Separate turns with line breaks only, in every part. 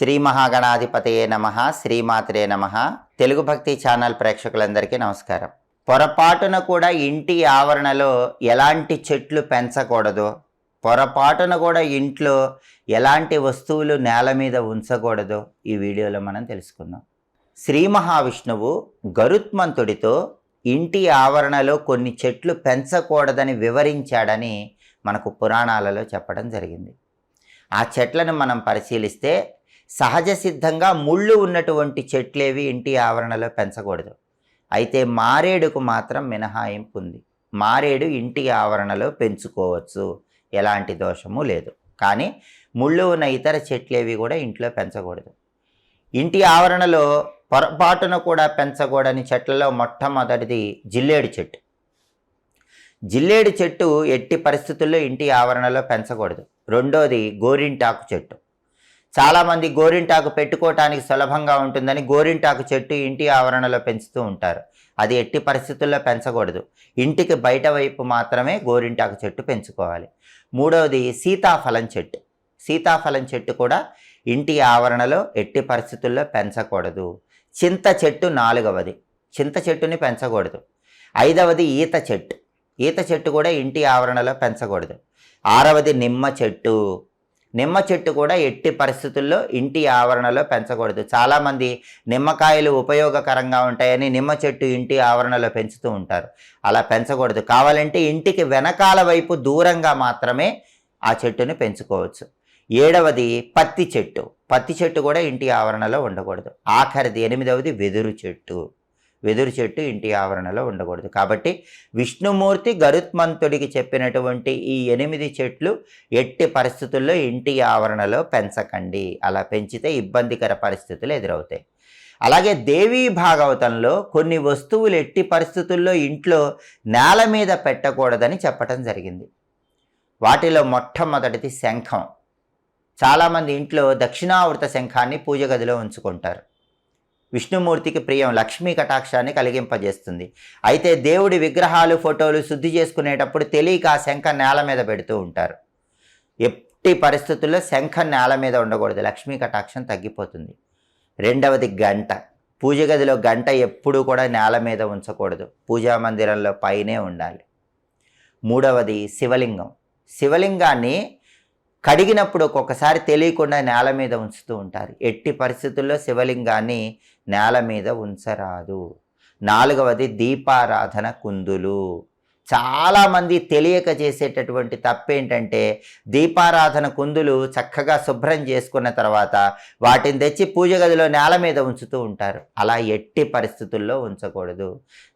శ్రీ మహాగణాధిపతయే నమ శ్రీమాత్రే నమ. తెలుగు భక్తి ఛానల్ ప్రేక్షకులందరికీ నమస్కారం. పొరపాటున కూడా ఇంటి ఆవరణలో ఎలాంటి చెట్లు పెంచకూడదు. పొరపాటున కూడా ఇంట్లో ఎలాంటి వస్తువులు నేల మీద ఉంచకూడదో. ఈ వీడియోలో మనం తెలుసుకుందాం. శ్రీ మహావిష్ణువు గరుత్మంతుడితో ఇంటి ఆవరణలో కొన్ని చెట్లు పెంచకూడదని వివరించాడని మనకు పురాణాలలో చెప్పడం జరిగింది. ఆ చెట్లను మనం పరిశీలిస్తే సహజ సిద్ధంగా ముళ్ళు ఉన్నటువంటి చెట్లేవి ఇంటి ఆవరణలో పెంచకూడదు. అయితే మారేడుకు మాత్రం మినహాయింపు ఉంది. మారేడు ఇంటి ఆవరణలో పెంచుకోవచ్చు. ఎలాంటి దోషము లేదు. కానీ ముళ్ళు ఉన్న ఇతర చెట్లేవి కూడా ఇంట్లో పెంచకూడదు. ఇంటి ఆవరణలో పొరపాటున కూడా పెంచకూడని చెట్లలో మొట్టమొదటిది జిల్లేడు చెట్టు. జిల్లేడు చెట్టు ఎట్టి పరిస్థితుల్లో ఇంటి ఆవరణలో పెంచకూడదు. రెండోది గోరింటాకు చెట్టు. చాలామంది గోరింటాకు పెట్టుకోవటానికి సులభంగా ఉంటుందని గోరింటాకు చెట్టు ఇంటి ఆవరణలో పెంచుతూ ఉంటారు. అది ఎట్టి పరిస్థితుల్లో పెంచకూడదు. ఇంటికి బయట వైపు మాత్రమే గోరింటాకు చెట్టు పెంచుకోవాలి. మూడవది సీతాఫలం చెట్టు. సీతాఫలం చెట్టు కూడా ఇంటి ఆవరణలో ఎట్టి పరిస్థితుల్లో పెంచకూడదు. చింత చెట్టు నాలుగవది. చింత చెట్టుని పెంచకూడదు. ఐదవది ఈత చెట్టు. ఈత చెట్టు కూడా ఇంటి ఆవరణలో పెంచకూడదు. ఆరవది నిమ్మ చెట్టు. నిమ్మ చెట్టు కూడా ఎట్టి పరిస్థితుల్లో ఇంటి ఆవరణలో పెంచకూడదు. చాలామంది నిమ్మకాయలు ఉపయోగకరంగా ఉంటాయని నిమ్మ చెట్టు ఇంటి ఆవరణలో పెంచుతూ ఉంటారు. అలా పెంచకూడదు. కావాలంటే ఇంటికి వెనకాల వైపు దూరంగా మాత్రమే ఆ చెట్టుని పెంచుకోవచ్చు. ఏడవది పత్తి చెట్టు. పత్తి చెట్టు కూడా ఇంటి ఆవరణలో ఉండకూడదు. ఆఖరిది ఎనిమిదవది వెదురు చెట్టు. వెదురు చెట్టు ఇంటి ఆవరణలో ఉండకూడదు. కాబట్టి విష్ణుమూర్తి గరుత్మంతుడికి చెప్పినటువంటి ఈ ఎనిమిది చెట్లు ఎట్టి పరిస్థితుల్లో ఇంటి ఆవరణలో పెంచకండి. అలా పెంచితే ఇబ్బందికర పరిస్థితులు ఎదురవుతాయి. అలాగే దేవీ భాగవతంలో కొన్ని వస్తువులు ఎట్టి పరిస్థితుల్లో ఇంట్లో నేల మీద పెట్టకూడదని చెప్పటం జరిగింది. వాటిలో మొట్టమొదటిది శంఖం. చాలామంది ఇంట్లో దక్షిణావృత శంఖాన్ని పూజ గదిలో ఉంచుకుంటారు. విష్ణుమూర్తికి ప్రియం లక్ష్మీ కటాక్షాన్ని కలిగింపజేస్తుంది. అయితే దేవుడి విగ్రహాలు ఫోటోలు శుద్ధి చేసుకునేటప్పుడు తెలియక ఆ శంఖ నేల మీద పెడుతూ ఉంటారు. ఎట్టి పరిస్థితుల్లో శంఖ నేల మీద ఉండకూడదు. లక్ష్మీ కటాక్షం తగ్గిపోతుంది. రెండవది గంట. పూజ గదిలో గంట ఎప్పుడూ కూడా నేల మీద ఉంచకూడదు. పూజా మందిరంలో పైనే ఉండాలి. మూడవది శివలింగం. శివలింగాన్ని కడిగినప్పుడు ఒక్కొక్కసారి తెలియకుండా నేల మీద ఉంచుతూ ఉంటారు. ఎట్టి పరిస్థితుల్లో శివలింగాన్ని నేల మీద ఉంచరాదు. నాలుగవది దీపారాధన కుందులు. చాలామంది తెలియక చేసేటటువంటి తప్పేంటంటే దీపారాధన కుందులు చక్కగా శుభ్రం చేసుకున్న తర్వాత వాటిని తెచ్చి పూజ గదిలో నేల మీద ఉంచుతూ ఉంటారు. అలా ఎట్టి పరిస్థితుల్లో ఉంచకూడదు.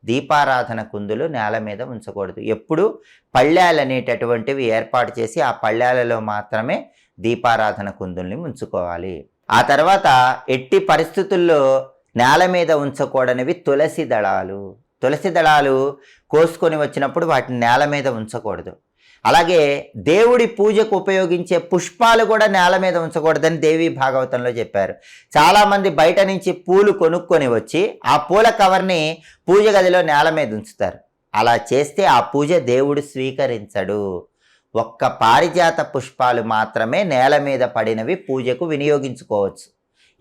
దీపారాధన కుందులు నేల మీద ఉంచకూడదు. ఎప్పుడు పళ్ళాలు అనేటటువంటివి ఏర్పాటు చేసి ఆ పళ్ళాలలో మాత్రమే దీపారాధన కుందుల్ని ఉంచుకోవాలి. ఆ తర్వాత ఎట్టి పరిస్థితుల్లో నేల మీద ఉంచకూడనివి తులసి దళాలు. తులసి దళాలు కోసుకొని వచ్చినప్పుడు వాటిని నేల మీద ఉంచకూడదు. అలాగే దేవుడి పూజకు ఉపయోగించే పుష్పాలు కూడా నేల మీద ఉంచకూడదని దేవి భాగవతంలో చెప్పారు. చాలామంది బయట నుంచి పూలు కొనుక్కొని వచ్చి ఆ పూల కవర్ని పూజ గదిలో నేల మీద ఉంచుతారు. అలా చేస్తే ఆ పూజ దేవుడు స్వీకరించడు. ఒక్క పారిజాత పుష్పాలు మాత్రమే నేల మీద పడినవి పూజకు వినియోగించుకోవచ్చు.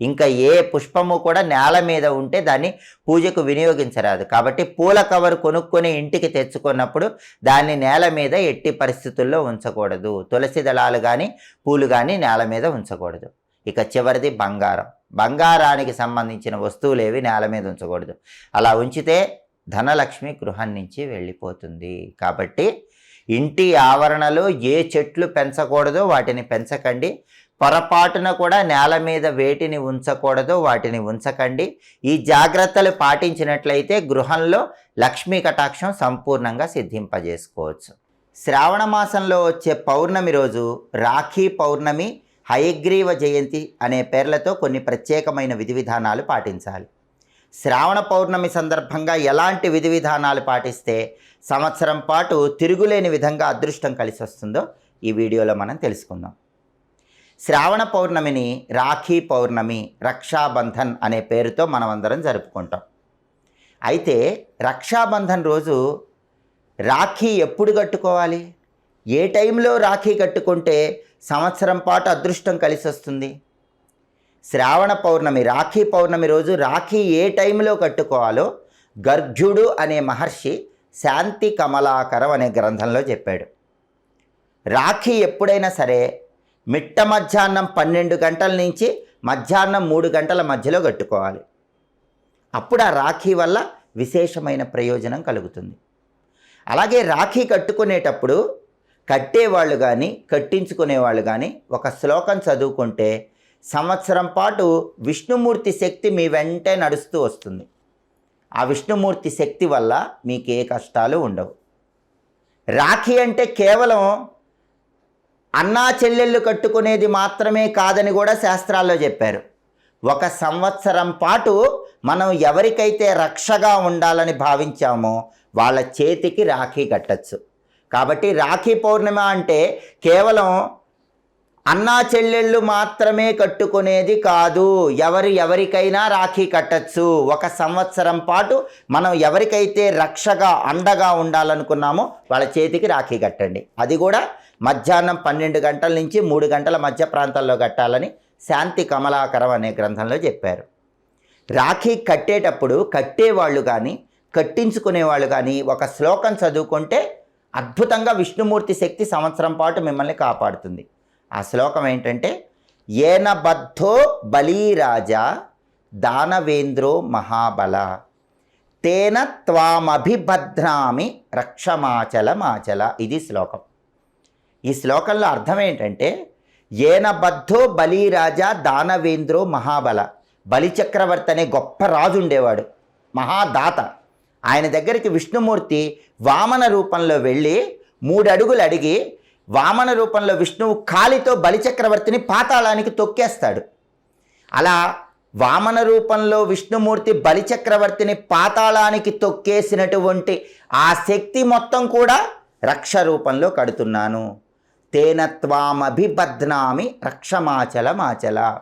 ఇంకా ఏ పుష్పము కూడా నేల మీద ఉంటే దాన్ని పూజకు వినియోగించరాదు. కాబట్టి పూల కవర్ కొనుక్కొని ఇంటికి తెచ్చుకున్నప్పుడు దాన్ని నేల మీద ఎట్టి పరిస్థితుల్లో ఉంచకూడదు. తులసి దళాలు కానీ పూలు కానీ నేల మీద ఉంచకూడదు. ఇక చివరిది బంగారం. బంగారానికి సంబంధించిన వస్తువులేవి నేల మీద ఉంచకూడదు. అలా ఉంచితే ధనలక్ష్మి గృహం నుంచి వెళ్ళిపోతుంది. కాబట్టి ఇంటి ఆవరణలో ఏ చెట్లు పెంచకూడదో వాటిని పెంచకండి. పొరపాటున కూడా నేల మీద వేటిని ఉంచకూడదో వాటిని ఉంచకండి. ఈ జాగ్రత్తలు పాటించినట్లయితే గృహంలో లక్ష్మీ కటాక్షం సంపూర్ణంగా సిద్ధింపజేసుకోవచ్చు. శ్రావణ మాసంలో వచ్చే పౌర్ణమి రోజు రాఖీ పౌర్ణమి హయగ్రీవ జయంతి అనే పేర్లతో కొన్ని ప్రత్యేకమైన విధి విధానాలు పాటించాలి. శ్రావణ పౌర్ణమి సందర్భంగా ఎలాంటి విధి విధానాలు పాటిస్తే సంవత్సరం పాటు తిరుగులేని విధంగా అదృష్టం కలిసి వస్తుందో ఈ వీడియోలో మనం తెలుసుకుందాం. శ్రావణ పౌర్ణమిని రాఖీ పౌర్ణమి రక్షాబంధన్ అనే పేరుతో మనమందరం జరుపుకుంటాం. అయితే రక్షాబంధన్ రోజు రాఖీ ఎప్పుడు కట్టుకోవాలి? ఏ టైంలో రాఖీ కట్టుకుంటే సంవత్సరం పాటు అదృష్టం కలిసి వస్తుంది? శ్రావణ పౌర్ణమి రాఖీ పౌర్ణమి రోజు రాఖీ ఏ టైంలో కట్టుకోవాలో గర్భ్యుడు అనే మహర్షి శాంతి కమలాకరం అనే గ్రంథంలో చెప్పాడు. రాఖీ ఎప్పుడైనా సరే మిట్ట మధ్యాహ్నం పన్నెండు గంటల నుంచి మధ్యాహ్నం మూడు గంటల మధ్యలో కట్టుకోవాలి. అప్పుడు ఆ రాఖీ వల్ల విశేషమైన ప్రయోజనం కలుగుతుంది. అలాగే రాఖీ కట్టుకునేటప్పుడు కట్టేవాళ్ళు కానీ కట్టించుకునేవాళ్ళు కానీ ఒక శ్లోకం చదువుకుంటే సంవత్సరం పాటు విష్ణుమూర్తి శక్తి మీ వెంటే నడుస్తూ వస్తుంది. ఆ విష్ణుమూర్తి శక్తి వల్ల మీకు ఏ కష్టాలు ఉండవు. రాఖీ అంటే కేవలం అన్నా చెల్లెళ్ళు కట్టుకునేది మాత్రమే కాదని కూడా శాస్త్రాల్లో చెప్పారు. ఒక సంవత్సరం పాటు మనం ఎవరికైతే రక్షగా ఉండాలని భావించామో వాళ్ళ చేతికి రాఖీ కట్టచ్చు. కాబట్టి రాఖీ పౌర్ణిమ అంటే కేవలం అన్నా చెల్లెళ్ళు మాత్రమే కట్టుకునేది కాదు. ఎవరు ఎవరికైనా రాఖీ కట్టచ్చు. ఒక సంవత్సరం పాటు మనం ఎవరికైతే రక్షగా అండగా ఉండాలనుకున్నామో వాళ్ళ చేతికి రాఖీ కట్టండి. అది కూడా మధ్యాహ్నం పన్నెండు గంటల నుంచి మూడు గంటల మధ్య ప్రాంతాల్లో కట్టాలని శాంతి కమలాకరం అనే గ్రంథంలో చెప్పారు. రాఖీ కట్టేటప్పుడు కట్టేవాళ్ళు కానీ కట్టించుకునేవాళ్ళు కానీ ఒక శ్లోకం చదువుకుంటే అద్భుతంగా విష్ణుమూర్తి శక్తి సంవత్సరం పాటు మిమ్మల్ని కాపాడుతుంది. ఆ శ్లోకం ఏంటంటే ఏన బద్ధో బలీరాజా దానవేంద్రో మహాబల. తేన త్వామభిభద్రామి రక్షమాచల మాచల ఇది శ్లోకం. ఈ శ్లోకంలో అర్థం ఏంటంటే ఏన బద్ధో బలీరాజా దానవేంద్రో మహాబల. బలిచక్రవర్తి అనే గొప్ప రాజు ఉండేవాడు మహాదాత. ఆయన దగ్గరికి విష్ణుమూర్తి వామన రూపంలో వెళ్ళి మూడు అడుగులు అడిగి వామన రూపంలో విష్ణువు కాలితో బలిచక్రవర్తిని పాతాళానికి తొక్కేస్తాడు. అలా వామన రూపంలో విష్ణుమూర్తి బలిచక్రవర్తిని పాతాళానికి తొక్కేసినటువంటి ఆ శక్తి మొత్తం కూడా రక్ష రూపంలో కడుతున్నాను. తేనత్వామభిబధ్నామి రక్షమాచల మాచల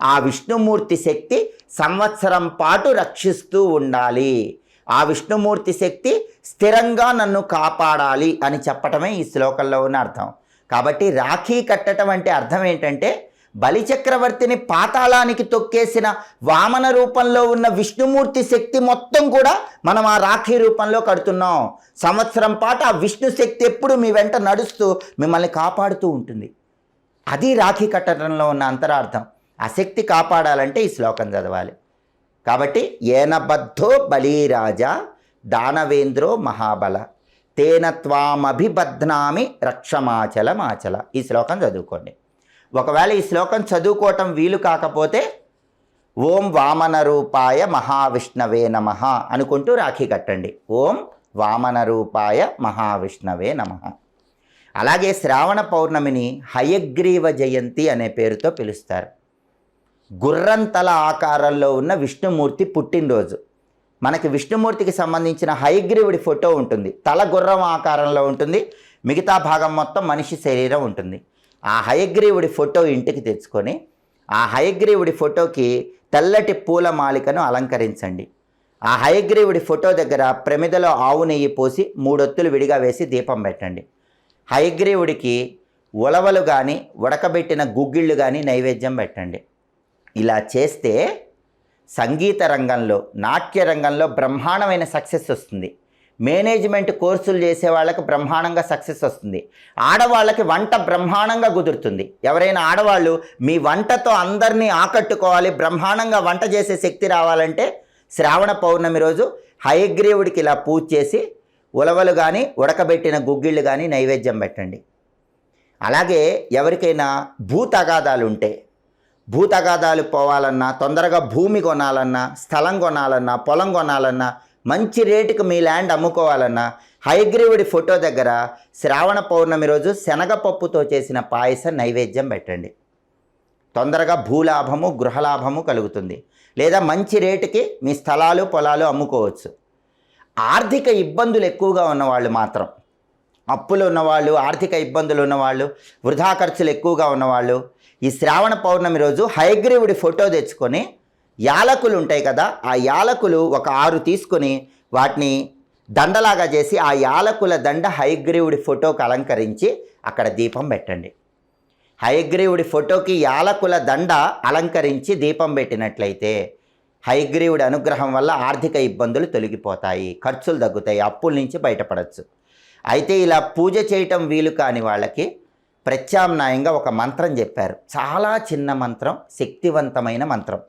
ఆ విష్ణుమూర్తి శక్తి సంవత్సరం పాటు రక్షిస్తూ ఉండాలి. ఆ విష్ణుమూర్తి శక్తి స్థిరంగా నన్ను కాపాడాలి అని చెప్పటమే ఈ శ్లోకంలో ఉన్న అర్థం. కాబట్టి రాఖీ కట్టడం అంటే అర్థం ఏంటంటే బలిచక్రవర్తిని పాతాళానికి తొక్కేసిన వామన రూపంలో ఉన్న విష్ణుమూర్తి శక్తి మొత్తం కూడా మనం ఆ రాఖీ రూపంలో కడుతున్నాం. సంవత్సరం పాటు ఆ విష్ణు శక్తి ఎప్పుడు మీ వెంట నడుస్తూ మిమ్మల్ని కాపాడుతూ ఉంటుంది. అది రాఖీ కట్టడంలో ఉన్న అంతరార్థం. ఆ శక్తి కాపాడాలంటే ఈ శ్లోకం చదవాలి. కాబట్టి ఏనబద్ధో బలీరాజా దానవేంద్రో మహాబల తేన త్వామభిబధ్నామి రక్షమాచల మాచల ఈ శ్లోకం చదువుకోండి. ఒకవేళ ఈ శ్లోకం చదువుకోవటం వీలు కాకపోతే ఓం వామన రూపాయ మహావిష్ణవే నమ అనుకుంటూ రాఖీ కట్టండి. ఓం వామన రూపాయ మహావిష్ణవే నమ. అలాగే శ్రావణ పౌర్ణమిని హయగ్రీవ జయంతి అనే పేరుతో పిలుస్తారు. గుర్రంతల ఆకారంలో ఉన్న విష్ణుమూర్తి పుట్టినరోజు. మనకి విష్ణుమూర్తికి సంబంధించిన హైగ్రీవుడి ఫోటో ఉంటుంది. తల గుర్రం ఆకారంలో ఉంటుంది. మిగతా భాగం మొత్తం మనిషి శరీరం ఉంటుంది. ఆ హయగ్రీవుడి ఫోటో ఇంటికి తెచ్చుకొని ఆ హయగ్రీవుడి ఫోటోకి తెల్లటి పూల మాలికను అలంకరించండి. ఆ హయగ్రీవుడి ఫోటో దగ్గర ప్రమిదలో ఆవు నెయ్యి పోసి మూడొత్తులు విడిగా వేసి దీపం పెట్టండి. హయగ్రీవుడికి ఉలవలు కానీ ఉడకబెట్టిన గుగ్గిళ్ళు కానీ నైవేద్యం పెట్టండి. ఇలా చేస్తే సంగీత రంగంలో నాట్య రంగంలో బ్రహ్మాండమైన సక్సెస్ వస్తుంది. మేనేజ్మెంట్ కోర్సులు చేసే వాళ్ళకి బ్రహ్మాండంగా సక్సెస్ వస్తుంది. ఆడవాళ్ళకి వంట బ్రహ్మాండంగా కుదురుతుంది. ఎవరైనా ఆడవాళ్ళు మీ వంటతో అందరినీ ఆకట్టుకోవాలి బ్రహ్మాండంగా వంట చేసే శక్తి రావాలంటే శ్రావణ పౌర్ణమి రోజు హయగ్రీవుడికి ఇలా పూజ చేసి ఉలవలు కానీ ఉడకబెట్టిన గుగ్గిళ్ళు కానీ నైవేద్యం పెట్టండి. అలాగే ఎవరికైనా భూతగాదాలు ఉంటే భూతగాదాలు పోవాలన్నా తొందరగా భూమి కొనాలన్నా స్థలం కొనాలన్నా పొలం కొనాలన్నా మంచి రేటుకు మీ ల్యాండ్ అమ్ముకోవాలన్నా హైగ్రీవుడి ఫోటో దగ్గర శ్రావణ పౌర్ణమి రోజు శనగపప్పుతో చేసిన పాయసం నైవేద్యం పెట్టండి. తొందరగా భూలాభము గృహలాభము కలుగుతుంది. లేదా మంచి రేటుకి మీ స్థలాలు పొలాలు అమ్ముకోవచ్చు. ఆర్థిక ఇబ్బందులు ఎక్కువగా ఉన్నవాళ్ళు మాత్రం అప్పులు ఉన్నవాళ్ళు ఆర్థిక ఇబ్బందులు ఉన్నవాళ్ళు వృధా ఖర్చులు ఎక్కువగా ఉన్నవాళ్ళు ఈ శ్రావణ పౌర్ణమి రోజు హయగ్రీవుడి ఫోటో తెచ్చుకొని యాలకులు ఉంటాయి కదా ఆ యాలకులు ఒక ఆరు తీసుకొని వాటిని దండలాగా చేసి ఆ యాలకుల దండ హయగ్రీవుడి ఫోటోకి అలంకరించి అక్కడ దీపం పెట్టండి. హయగ్రీవుడి ఫోటోకి యాలకుల దండ అలంకరించి దీపం పెట్టినట్లయితే హయగ్రీవుడి అనుగ్రహం వల్ల ఆర్థిక ఇబ్బందులు తొలగిపోతాయి ఖర్చులు తగ్గుతాయి అప్పుల నుంచి బయటపడవచ్చు అయితే ఇలా పూజ చేయటం వీలు కాని వాళ్ళకి ప్రత్యామ్నాయంగా ఒక మంత్రం చెప్పారు. చాలా చిన్న మంత్రం శక్తివంతమైన మంత్రం.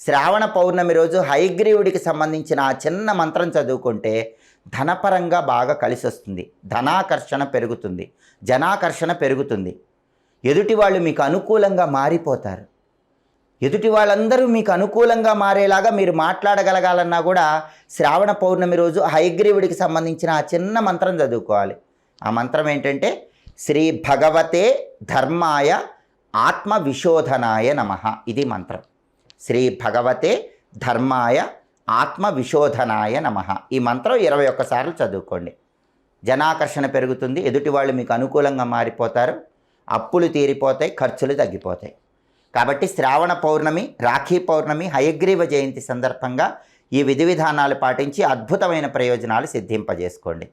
శ్రావణ పౌర్ణమి రోజు హైగ్రీవుడికి సంబంధించిన ఆ చిన్న మంత్రం చదువుకుంటే ధనపరంగా బాగా కలిసి వస్తుంది ధనాకర్షణ పెరుగుతుంది. జనాకర్షణ పెరుగుతుంది. ఎదుటి వాళ్ళు మీకు అనుకూలంగా మారిపోతారు. ఎదుటి వాళ్ళందరూ మీకు అనుకూలంగా మారేలాగా మీరు మాట్లాడగలగాలన్నా కూడా శ్రావణ పౌర్ణమి రోజు హైగ్రీవుడికి సంబంధించిన ఆ చిన్న మంత్రం చదువుకోవాలి. ఆ మంత్రం ఏంటంటే శ్రీ భగవతే ధర్మాయ ఆత్మ విశోధనాయ నమ ఇది మంత్రం. శ్రీ భగవతే ధర్మాయ ఆత్మ విశోధనాయ నమ ఈ మంత్రం ఇరవై ఒక్కసార్లు చదువుకోండి. జనాకర్షణ పెరుగుతుంది ఎదుటి వాళ్ళు మీకు అనుకూలంగా మారిపోతారు అప్పులు తీరిపోతాయి ఖర్చులు తగ్గిపోతాయి. కాబట్టి శ్రావణ పౌర్ణమి రాఖీ పౌర్ణమి హయగ్రీవ జయంతి సందర్భంగా ఈ విధి విధానాలు పాటించి అద్భుతమైన ప్రయోజనాలు సిద్ధింపజేసుకోండి.